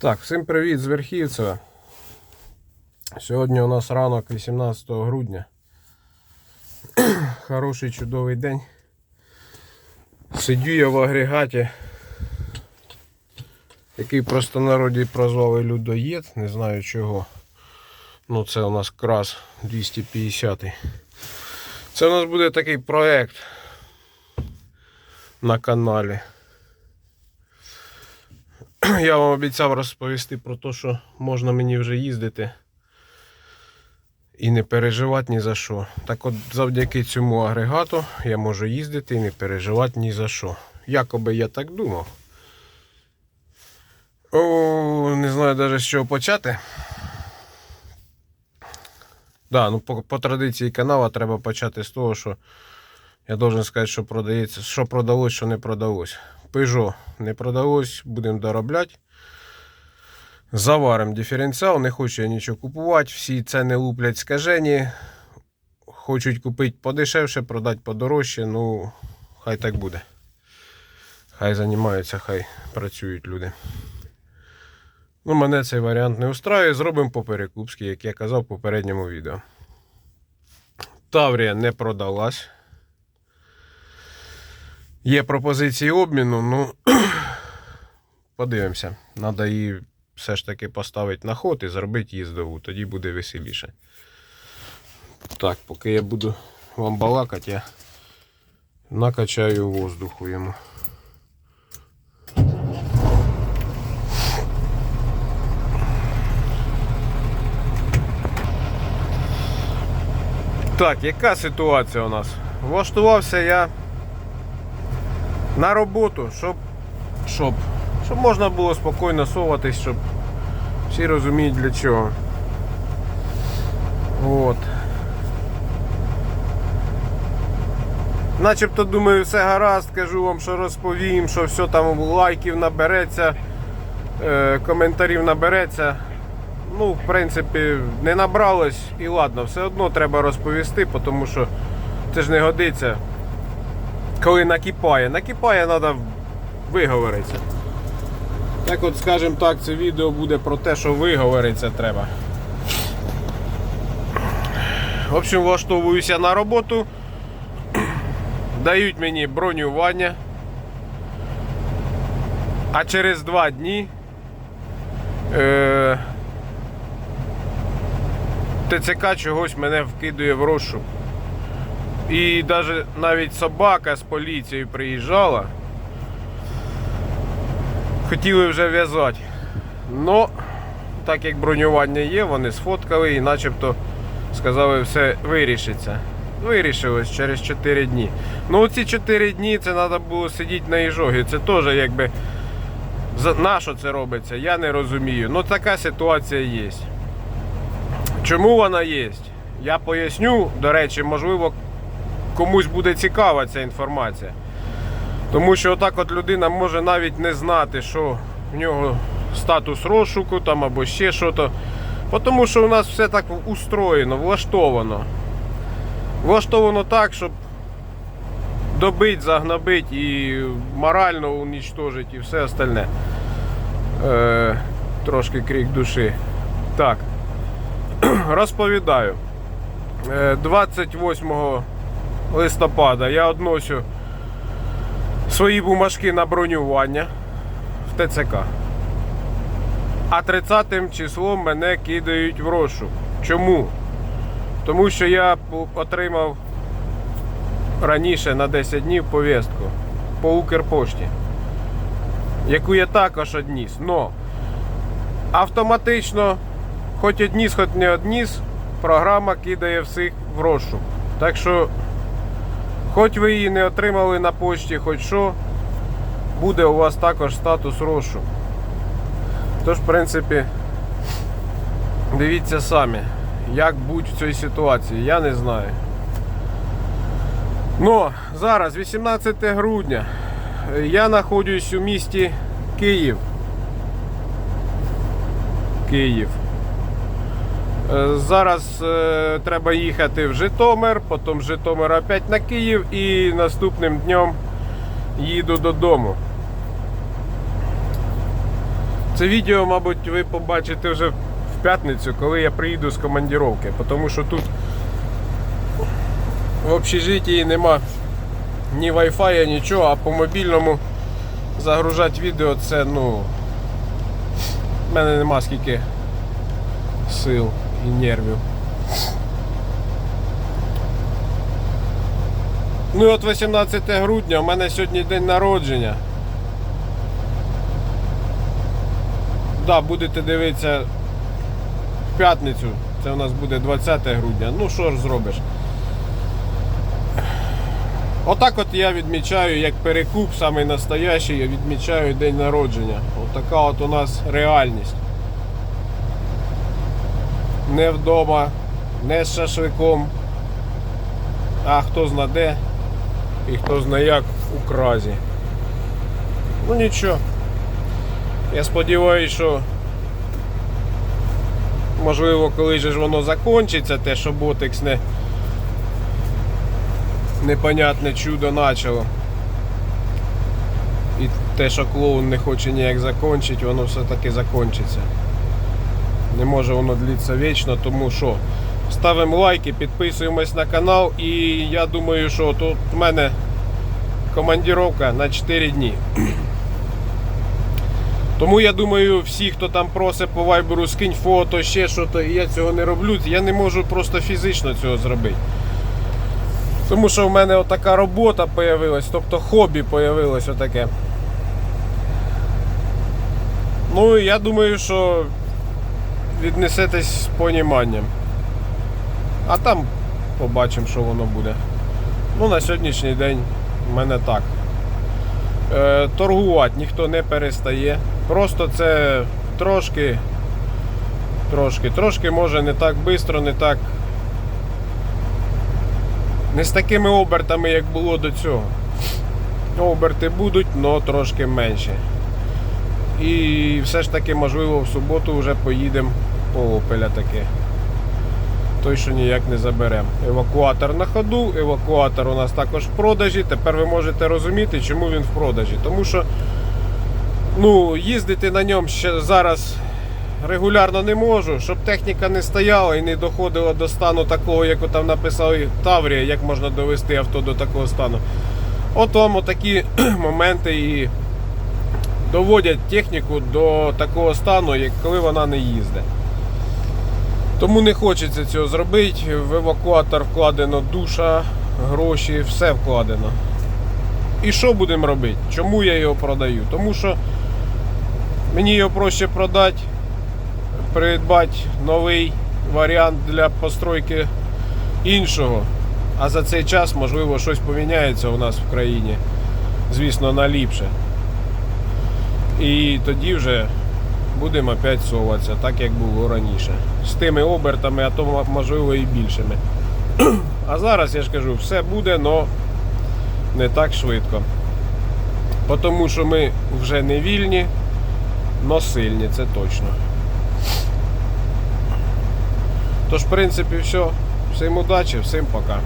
Так, всім привіт з Верхівцева. Сьогодні у нас ранок 18 грудня. Хороший чудовий день. Сидю я в агрегаті, який просто народі прозвали людоєд, не знаю чого. Ну це у нас крас 250. Це у нас буде такий проект на каналі. Я вам обіцяв розповісти про те, що можна мені вже їздити і не переживати ні за що. Так от завдяки цьому агрегату я можу їздити і не переживати ні за що. Якоби я так думав. О, не знаю навіть з чого почати. Да, ну по, по традиції каналу треба почати з того, що я должен сказати, що продається, що продалось, що не продалось. Peugeot не продалось, будемо доробляти. Заваримо диференціал, не хочу я нічого купувати. Всі ціни луплять скажені. Хочуть купити подешевше, продати подорожче. Ну, хай так буде. Хай займаються, хай працюють люди. Ну, мене цей варіант не устраює. Зробимо по перекупськи, як я казав в попередньому відео. Таврія не продалась. Є пропозиції обміну, ну подивимося. Треба її все ж таки поставити на ход і зробити їздову, тоді буде веселіше. Так, поки я буду вам балакати, я накачаю воздуху йому. Так, яка ситуація у нас? Влаштувався я на роботу, щоб, щоб, щоб можна було спокійно соватись, щоб всі розуміють для чого. От. Начебто думаю, все гаразд, кажу вам, що розповім, що все там лайків набереться, е, коментарів набереться. Ну, в принципі, не набралось і ладно, все одно треба розповісти, тому що це ж не годиться коли накипає. Накипає, треба виговоритися. Так от, скажімо так, це відео буде про те, що виговоритися треба. В общем, влаштовуюся на роботу. Дають мені бронювання. А через два дні е, ТЦК чогось мене вкидує в розшук. І навіть навіть собака з поліцією приїжджала. Хотіли вже в'язати. Но, так як бронювання є, вони сфоткали і начебто сказали, все вирішиться. Вирішилось через 4 дні. Ну оці 4 дні це треба було сидіти на іжогі. Це теж якби. На що це робиться? Я не розумію. Ну така ситуація є. Чому вона є? Я поясню, до речі, можливо, комусь буде цікава ця інформація. Тому що отак от людина може навіть не знати, що в нього статус розшуку там або ще що то. Тому що у нас все так устроєно, влаштовано. Влаштовано так, щоб добити, загнобити і морально унічтожити і все остальне. Е, трошки крик душі. Так. Розповідаю. Е, 28 листопада я односю свої бумажки на бронювання в ТЦК. А 30 числом мене кидають в розшук. Чому? Тому що я отримав раніше на 10 днів повістку по Укрпошті, яку я також одніс. Но автоматично, хоч одніс, хоч не одніс, програма кидає всіх в розшук. Так що Хоч ви її не отримали на почті, хоч що, буде у вас також статус розшук. Тож, в принципі, дивіться самі, як бути в цій ситуації, я не знаю. Ну, зараз 18 грудня. Я знаходжусь у місті Київ. Київ. Е, Зараз е, треба їхати в Житомир, потім з Житомира опять на Київ і наступним днем їду додому. Це відео, мабуть, ви побачите вже в п'ятницю, коли я приїду з командіровки, тому що тут в общежитті нема ні Wi-Fi, нічого, а по мобільному загружати відео це, ну. В мене нема скільки сил нервів. Ну і от 18 грудня, у мене сьогодні день народження. Да, будете дивитися в п'ятницю. Це у нас буде 20 грудня. Ну що ж зробиш? Отак от я відмічаю, як перекуп, самий настоящий, я відмічаю день народження. Отака от у нас реальність. Не вдома, не з шашликом, а хто зна де і хто зна як у кразі. Ну нічого. Я сподіваюся, що можливо, коли ж воно закінчиться, те, що ботекс не непонятне чудо начало. І те, що клоун не хоче ніяк закінчити, воно все-таки закінчиться. Не може воно длитися вічно, тому що ставимо лайки, підписуємось на канал і я думаю, що тут в мене командіровка на 4 дні. Тому я думаю, всі, хто там просить по вайберу, скинь фото, ще що то, я цього не роблю. Я не можу просто фізично цього зробити. Тому що в мене отака робота появилась, тобто хобі появилось отаке. Ну і я думаю, що віднесетесь з поніманням. А там побачимо, що воно буде. Ну, на сьогоднішній день в мене так. Е, торгувати ніхто не перестає. Просто це трошки, трошки, трошки може не так швидко, не так. Не з такими обертами, як було до цього. Оберти будуть, але трошки менше. І все ж таки, можливо, в суботу вже поїдемо по Опеля таки. Той, що ніяк не заберемо. Евакуатор на ходу, евакуатор у нас також в продажі. Тепер ви можете розуміти, чому він в продажі. Тому що ну, їздити на ньому ще зараз регулярно не можу, щоб техніка не стояла і не доходила до стану такого, як там написав Таврія, як можна довести авто до такого стану. От вам такі моменти і доводять техніку до такого стану, як коли вона не їздить. Тому не хочеться цього зробити. В евакуатор вкладено душа, гроші, все вкладено. І що будемо робити? Чому я його продаю? Тому що мені його проще продати, придбати новий варіант для постройки іншого. А за цей час, можливо, щось поміняється у нас в країні. Звісно, на ліпше. І тоді вже будемо опять соватися, так як було раніше. З тими обертами, а то можливо і більшими. А зараз я ж кажу, все буде, але не так швидко. Тому що ми вже не вільні, но сильні, це точно. Тож, в принципі, все. Всім удачі, всім пока.